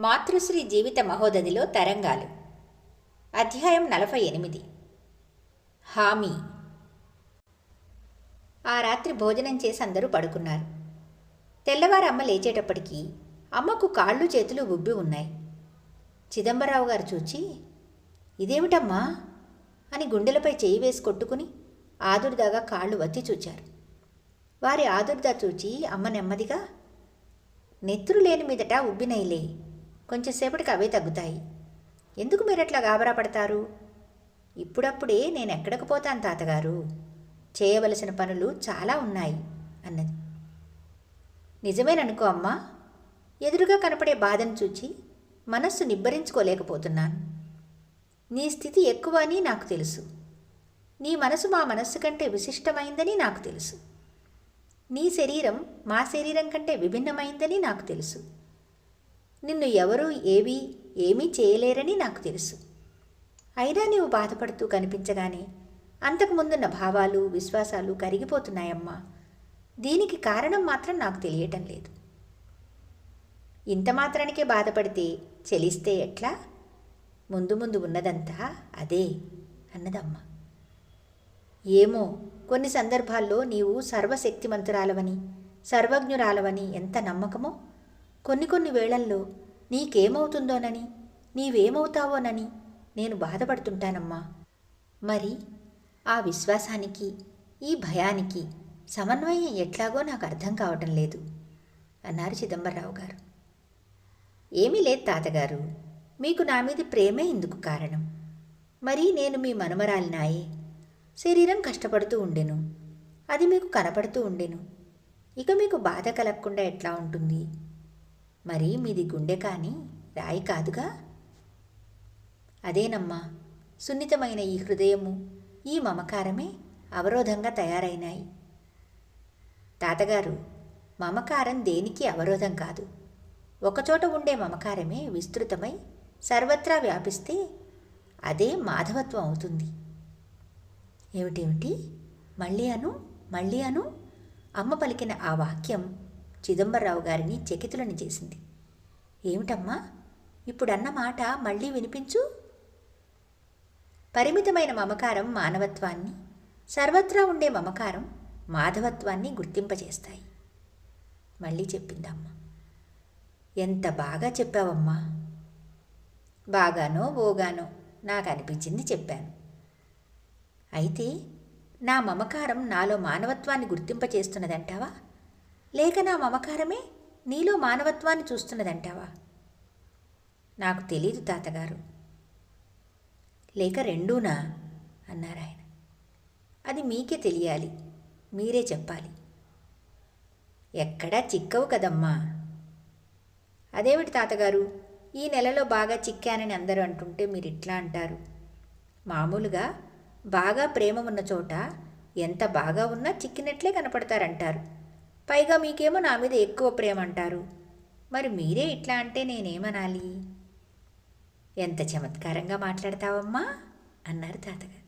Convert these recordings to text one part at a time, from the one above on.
మాతృశ్రీ జీవిత మహోదధిలో తరంగాలు. అధ్యాయం నలభై ఎనిమిది. హామీ. ఆ రాత్రి భోజనం చేసి అందరూ పడుకున్నారు. తెల్లవారు అమ్మ అమ్మకు కాళ్ళు చేతులు ఉబ్బి ఉన్నాయి. చిదంబరావు గారు చూచి ఇదేమిటమ్మా? అని గుండెలపై చేయి వేసి కొట్టుకుని ఆదుర్దాగా కాళ్ళు వత్తి చూచారు. వారి ఆదుర్దా చూచి అమ్మ నెమ్మదిగా నెత్తురు లేని మీదట ఉబ్బినైలే కొంచెంసేపటికి అవే తగ్గుతాయి. ఎందుకు మీరట్లా గాబరా పడతారు? ఇప్పుడప్పుడే నేను ఎక్కడికి పోతాను తాతగారు? చేయవలసిన పనులు చాలా ఉన్నాయి అన్నది. నిజమేననుకో అమ్మా. ఎదురుగా కనపడే బాధను చూచి మనస్సు నిబ్బరించుకోలేకపోతున్నాను. నీ స్థితి ఎక్కువ అని నాకు తెలుసు. నీ మనసు మా మనస్సు కంటే విశిష్టమైందని నాకు తెలుసు. నీ శరీరం మా శరీరం కంటే విభిన్నమైందని నాకు తెలుసు. నిన్ను ఎవరూ ఏవి ఏమీ చేయలేరని నాకు తెలుసు. అయినా నీవు బాధపడుతూ కనిపించగానే అంతకుముందున్న భావాలు విశ్వాసాలు కరిగిపోతున్నాయమ్మా. దీనికి కారణం మాత్రం నాకు తెలియటం లేదు. ఇంత మాత్రానికే బాధపడితే చెలిస్తే ఎట్లా? ముందు ముందు ఉన్నదంతా అదే అన్నదమ్మ. ఏమో కొన్ని సందర్భాల్లో నీవు సర్వశక్తిమంతురాలవని సర్వజ్ఞురాలవని ఎంత నమ్మకమో కొన్ని కొన్ని వేళల్లో నీకేమవుతుందోనని నీవేమవుతావోనని నేను బాధపడుతుంటానమ్మా. మరి ఆ విశ్వాసానికి ఈ భయానికి సమన్వయం ఎట్లాగో నాకు అర్థం కావటం లేదు అన్నారు చిదంబరరావు గారు. ఏమీ లేదు తాతగారు మీకు నా మీద ప్రేమే ఇందుకు కారణం. మరి నేను మీ మనుమరాలినాయే శరీరం కష్టపడుతూ ఉండెను. అది మీకు కనపడుతూ ఉండెను. ఇక మీకు బాధ కలగకుండా ఎట్లా ఉంటుంది? మరి మీది గుండె కానీ రాయి కాదుగా? అదేనమ్మా సున్నితమైన ఈ హృదయము ఈ మమకారమే అవరోధంగా తయారైనాయి. తాతగారు మమకారం దేనికి అవరోధం కాదు. ఒకచోట ఉండే మమకారమే విస్తృతమై సర్వత్రా వ్యాపిస్తే అదే మాధవత్వం అవుతుంది. ఏమిటేమిటి? మళ్ళీ అను మళ్ళీ అను అమ్మ పలికిన ఆ వాక్యం చిదంబరరావు గారిని చకితులని చేసింది. ఏమిటమ్మా? ఇప్పుడన్న మాట మళ్ళీ వినిపించు. పరిమితమైన మమకారం మానవత్వాన్ని సర్వత్రా ఉండే మమకారం మాధవత్వాన్ని గుర్తింపజేస్తాయి. మళ్ళీ చెప్పిందమ్మ. ఎంత బాగా చెప్పావమ్మా. బాగానో ఓగానో నాకు అనిపించింది చెప్పాను. అయితే నా మమకారం నాలో మానవత్వాన్ని గుర్తింపచేస్తున్నదంటావా లేక నా మమకారమే నీలో మానవత్వాన్ని చూస్తున్నదంటావా? నాకు తెలీదు తాతగారు. లేక రెండూనా? అన్నారాయన అది మీకే తెలియాలి. మీరే చెప్పాలి. ఎక్కడా చిక్కవు కదమ్మా. అదేమిటి తాతగారు? ఈ నెలలో బాగా చిక్కానని అందరూ అంటుంటే మీరు ఇట్లా అంటారు. మామూలుగా బాగా ప్రేమ ఉన్న చోట ఎంత బాగా ఉన్నా చిక్కినట్లే కనపడతారంటారు. పైగా మీకేమో నా మీద ఎక్కువ ప్రేమ అంటారు మరి మీరే ఇట్లా అంటే నేనేమనాలి? ఎంత చమత్కారంగా మాట్లాడతావమ్మా? అన్నారు తాతగారు.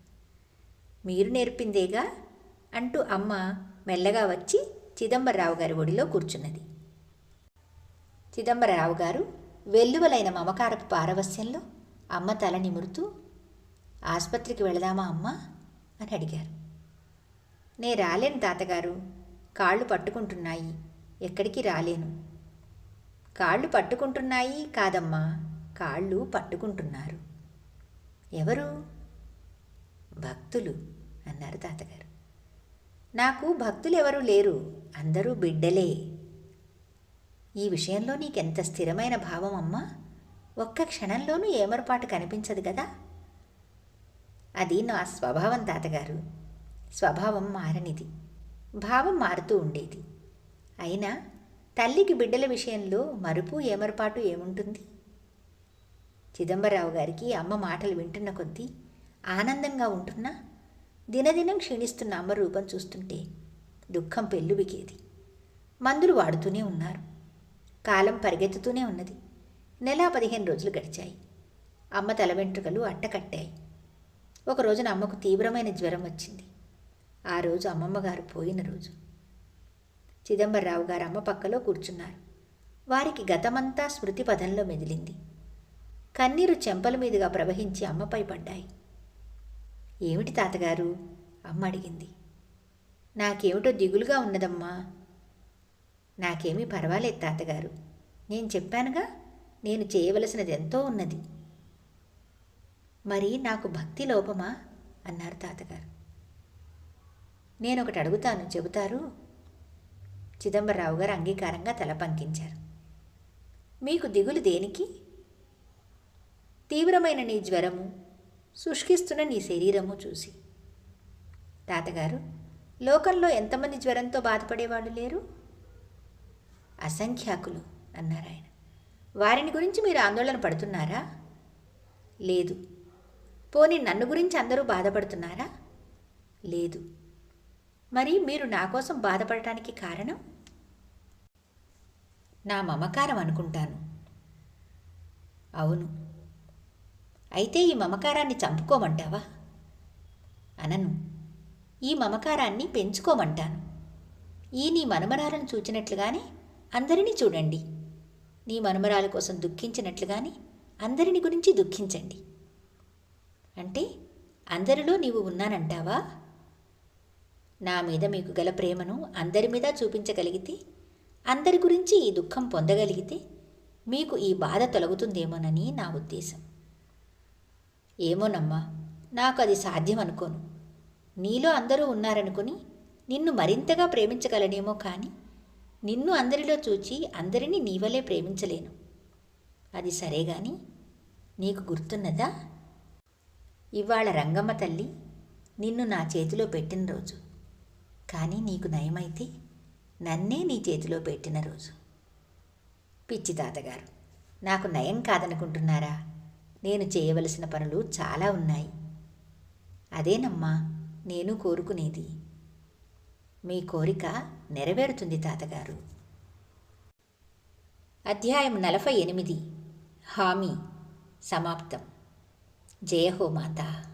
మీరు నేర్పిందేగా? అంటూ అమ్మ మెల్లగా వచ్చి చిదంబరరావు గారి ఒడిలో కూర్చున్నది. చిదంబరరావు గారు వెల్లువలైన మమకారపు పారవస్యంలో అమ్మ తల నిమురుతూ ఆసుపత్రికి వెళదామా అమ్మా? అని అడిగారు. నే రాలేను తాతగారు. కాళ్ళు పట్టుకుంటున్నాయి. ఎక్కడికి రాలేను. కాళ్ళు పట్టుకుంటున్నాయి కాదమ్మా. కాళ్ళు పట్టుకుంటున్నారు. ఎవరు? భక్తులు అన్నారు తాతగారు. నాకు భక్తులు ఎవరూ లేరు. అందరూ బిడ్డలే. ఈ విషయంలో నీకెంత స్థిరమైన భావం అమ్మా? ఒక్క క్షణంలోనూ ఏమరపాటు కనిపించదు కదా? అది నా స్వభావం తాతగారు. స్వభావం మారనిది. భావం మారుతూ ఉండేది. అయినా తల్లికి బిడ్డల విషయంలో మరుపు ఏమరపాటు ఏముంటుంది? చిదంబరరావు గారికి అమ్మ మాటలు వింటున్న కొద్దీ ఆనందంగా ఉంటున్నా దినదినం క్షీణిస్తున్న అమ్మ రూపం చూస్తుంటే దుఃఖం పెళ్ళుబికేది మందులు వాడుతూనే ఉన్నారు. కాలం పరిగెత్తుతూనే ఉన్నది. నెల పదిహేను రోజులు గడిచాయి. అమ్మ తల వెంట్రుకలు అట్టకట్టాయి. ఒక రోజున అమ్మకు తీవ్రమైన జ్వరం వచ్చింది. ఆ రోజు అమ్మమ్మ గారు పోయిన రోజు. చిదంబరరావు గారు అమ్మ పక్కలో కూర్చున్నారు. వారికి గతమంతా స్మృతి పదంలో మెదిలింది. కన్నీరు చెంపల మీదుగా ప్రవహించి అమ్మపై పడ్డాయి. ఏమిటి తాతగారు? అమ్మ అడిగింది. నాకేమిటో దిగులుగా ఉన్నదమ్మా. నాకేమీ పర్వాలేదు తాతగారు. నేను చెప్పానుగా నేను చేయవలసినది ఎంతో ఉన్నది. మరి నాకు భక్తి లోపమా? అన్నారు తాతగారు. నేను ఒకటి అడుగుతాను. చెబుతారు? చిదంబరరావు గారు అంగీకారంగా తల పంకించారు. మీకు దిగులు దేనికి? తీవ్రమైన నీ జ్వరము శుష్కిస్తున్న నీ శరీరము చూసి. తాతగారు లోకంలో ఎంతమంది జ్వరంతో బాధపడేవాళ్ళు లేరు? అసంఖ్యాకులు అన్నారు ఆయన. వారిని గురించి మీరు ఆందోళన పడుతున్నారా? లేదు. పోనీ నన్ను గురించి అందరూ బాధపడుతున్నారా? లేదు. మరి మీరు నా కోసం బాధపడటానికి కారణం? నా మమకారం అనుకుంటాను. అవును. అయితే ఈ మమకారాన్ని చంపుకోమంటావా? అనను. ఈ మమకారాన్ని పెంచుకోమంటాను. ఈ నీ మనుమరాలను చూచినట్లుగానే అందరినీ చూడండి. నీ మనుమరాల కోసం దుఃఖించినట్లుగానే అందరిని గురించి దుఃఖించండి. అంటే అందరిలో నీవు ఉన్నానంటావా? నా మీద మీకు గల ప్రేమను అందరి మీద చూపించగలిగితే అందరి గురించి ఈ దుఃఖం పొందగలిగితే మీకు ఈ బాధ తొలగుతుందేమోనని నా ఉద్దేశం. ఏమోనమ్మా నాకు అది సాధ్యం అనుకోను నీలో అందరూ ఉన్నారనుకుని నిన్ను మరింతగా ప్రేమించగలనేమో కానీ నిన్ను అందరిలో చూచి అందరినీ నీవలే ప్రేమించలేను. అది సరే గాని నీకు గుర్తున్నదా? ఇవాళ రంగమ్మ తల్లి నిన్ను నా చేతిలో పెట్టిన రోజు. కానీ నీకు నయమైతే నన్నే నీ చేతిలో పెట్టిన రోజు. పిచ్చి తాతగారు నాకు నయం కాదనుకుంటున్నారా? నేను చేయవలసిన పనులు చాలా ఉన్నాయి. అదేనమ్మా నేను కోరుకునేది. మీ కోరిక నెరవేరుతుంది తాతగారు. అధ్యాయం నలభై ఎనిమిది. హామీ. సమాప్తం. జయహో మాతా.